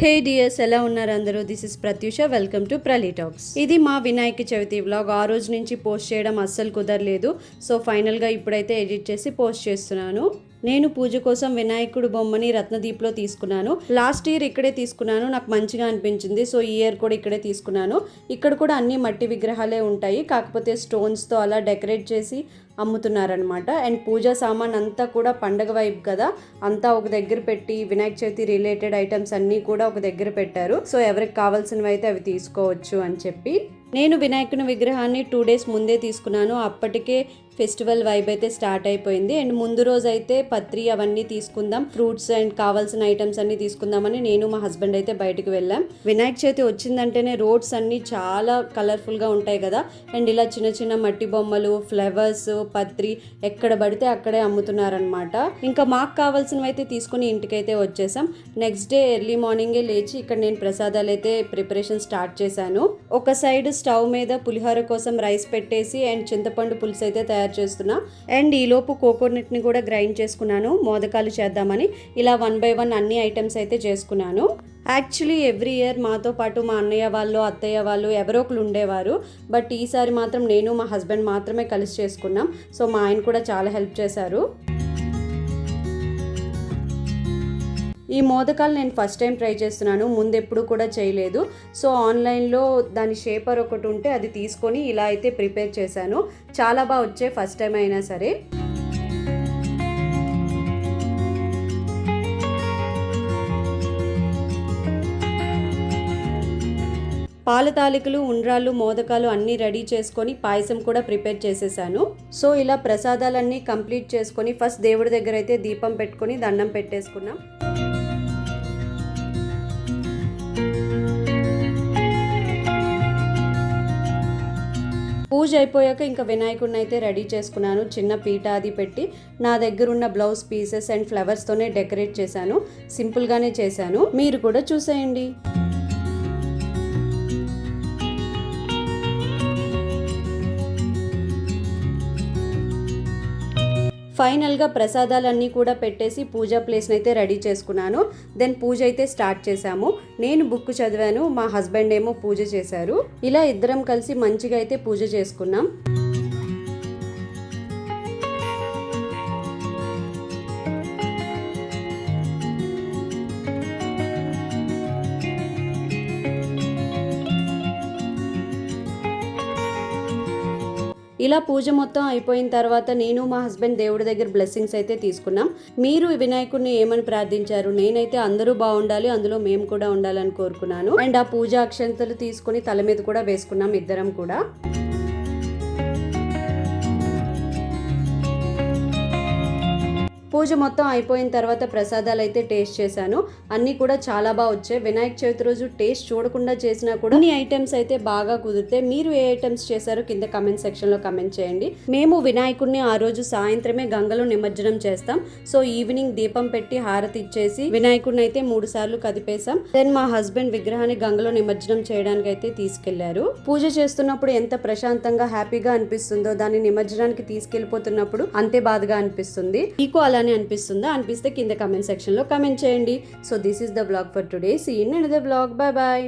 హే dears ఎలా ఉన్నారు అందరూ? This is Pratyusha. Welcome to ప్రలీటాక్స్ ఇది మా వినాయక చవితి వ్లాగ్ ఆ రోజు నుంచి పోస్ట్ చేయడం అస్సలు కుదరలేదు. సో ఫైనల్గా ఇప్పుడైతే ఎడిట్ చేసి పోస్ట్ చేస్తున్నాను. నేను పూజ కోసం వినాయకుడు బొమ్మని రత్నదీప్లో తీసుకున్నాను. లాస్ట్ ఇయర్ ఇక్కడే తీసుకున్నాను. నాకు మంచిగా అనిపించింది. సో ఈ ఇయర్ కూడా ఇక్కడే తీసుకున్నాను. ఇక్కడ కూడా అన్ని మట్టి విగ్రహాలే ఉంటాయి. కాకపోతే స్టోన్స్తో అలా డెకరేట్ చేసి అమ్ముతున్నారనమాట అండ్ పూజా సామాన్ అంతా కూడా పండగ వైపు కదా. అంతా ఒక దగ్గర పెట్టి వినాయక చవితి రిలేటెడ్ ఐటమ్స్ అన్నీ కూడా ఒక దగ్గర పెట్టారు. సో ఎవరికి కావాల్సినవి అయితే అవి తీసుకోవచ్చు అని చెప్పి. నేను వినాయకుని విగ్రహాన్ని టూ డేస్ ముందే తీసుకున్నాను. అప్పటికే ఫెస్టివల్ వైబ్ అయితే స్టార్ట్ అయిపోయింది. అండ్ ముందు రోజు అయితే పత్రి అవన్నీ తీసుకుందాం. ఫ్రూట్స్ అండ్ కావాల్సిన ఐటమ్స్ అన్ని తీసుకుందామని నేను మా హస్బెండ్ అయితే బయటకు వెళ్ళాం. వినాయక చవితి వచ్చిందంటేనే రోడ్స్ అన్ని చాలా కలర్ఫుల్గా ఉంటాయి కదా. అండ్ ఇలా చిన్న చిన్న మట్టి బొమ్మలు ఫ్లవర్స్ పత్రి ఎక్కడ పడితే అక్కడే అమ్ముతున్నారనమాట ఇంకా మాకు కావాల్సినవి అయితే తీసుకుని ఇంటికైతే వచ్చేసాం. నెక్స్ట్ డే ఎర్లీ మార్నింగే లేచి ఇక్కడ నేను ప్రసాదాలు అయితే ప్రిపరేషన్ స్టార్ట్ చేశాను. ఒక సైడ్ స్టవ్ మీద పులిహోర కోసం రైస్ పెట్టేసి అండ్ చింతపండు పులుసు అయితే తయారు చేస్తున్నా. అండ్ ఈలోపు కోకోనట్ని కూడా గ్రైండ్ చేసుకున్నాను. మోదకాలు చేద్దామని ఇలా వన్ బై వన్ అన్ని ఐటమ్స్ అయితే చేసుకున్నాను. యాక్చువల్లీ ఎవ్రీ ఇయర్ మాతో పాటు మా అన్నయ్య వాళ్ళు అత్తయ్య వాళ్ళు ఎవరో ఒకరు ఉండేవారు. బట్ ఈసారి మాత్రం నేను మా హస్బెండ్ మాత్రమే కలిసి చేసుకున్నాం. సో మా ఆయన కూడా చాలా హెల్ప్ చేశారు. ఈ మోదకాలు నేను ఫస్ట్ టైం ట్రై చేస్తున్నాను ముందు ఎప్పుడు కూడా చేయలేదు. సో ఆన్లైన్లో దాని షేపర్ ఒకటి ఉంటే అది తీసుకొని ఇలా అయితే ప్రిపేర్ చేశాను. చాలా బాగా వచ్చాయి ఫస్ట్ టైం అయినా సరే. పాల తాలికలు ఉండ్రాళ్ళు మోదకాలు అన్నీ రెడీ చేసుకొని పాయసం కూడా ప్రిపేర్ చేసేసాను. సో ఇలా ప్రసాదాలన్నీ కంప్లీట్ చేసుకొని ఫస్ట్ దేవుడి దగ్గర అయితే దీపం పెట్టుకొని దండం పెట్టేసుకున్నాం. పూజ అయిపోయాక ఇంకా వినాయకుడిని అయితే రెడీ చేసుకున్నాను. చిన్న పీట అది పెట్టి నా దగ్గర ఉన్న బ్లౌజ్ పీసెస్ అండ్ ఫ్లవర్స్తోనే డెకరేట్ చేశాను. సింపుల్గానే చేశాను. మీరు కూడా చూసేయండి. ఫైనల్గా ప్రసాదాలన్నీ కూడా పెట్టేసి పూజా ప్లేస్ని అయితే రెడీ చేసుకున్నాను. దెన్ పూజ అయితే స్టార్ట్ చేశాము. నేను బుక్ చదివాను మా హస్బెండ్ ఏమో పూజ చేశారు. ఇలా ఇద్దరం కలిసి మంచిగా అయితే పూజ చేసుకున్నాం. ఇలా పూజ మొత్తం అయిపోయిన తర్వాత నేను మా హస్బెండ్ దేవుడి దగ్గర బ్లెస్సింగ్స్ అయితే తీసుకున్నాం. మీరు వినాయకుడిని ఏమని ప్రార్థించారు? నేనైతే అందరూ బాగుండాలి అందులో మేము కూడా ఉండాలని కోరుకున్నాను. అండ్ ఆ పూజ అక్షంతలు తీసుకుని తల మీద కూడా వేసుకున్నాం ఇద్దరం కూడా. పూజ మొత్తం అయిపోయిన తర్వాత ప్రసాదాలు అయితే టేస్ట్ చేశాను. అన్నీ కూడా చాలా బాగా వచ్చాయి. వినాయక చవితి రోజు టేస్ట్ చూడకుండా చేసినా కూడా అన్ని ఐటమ్స్ అయితే బాగా కుదిరితే మీరు ఏ ఐటమ్స్ చేశారో కింద కమెంట్ సెక్షన్లో కమెంట్ చేయండి. మేము వినాయకుడిని ఆ రోజు సాయంత్రమే గంగలో నిమజ్జనం చేస్తాం. సో ఈవినింగ్ దీపం పెట్టి హారతి ఇచ్చేసి వినాయకుడిని అయితే మూడు సార్లు కదిపేశాం. దెన్ మా హస్బెండ్ విగ్రహాన్ని గంగలో నిమజ్జనం చేయడానికి అయితే తీసుకెళ్ళారు. పూజ చేస్తున్నప్పుడు ఎంత ప్రశాంతంగా హ్యాపీగా అనిపిస్తుందో దాన్ని నిమజ్జనానికి తీసుకెళ్ళిపోతున్నప్పుడు అంతే బాధగా అనిపిస్తుంది. మీకు అలానే అనిపిస్తుందా? అనిపిస్తే కింద కమెంట్ సెక్షన్లో కమెంట్ చేయండి. So this is the blog for today scene and the blog bye bye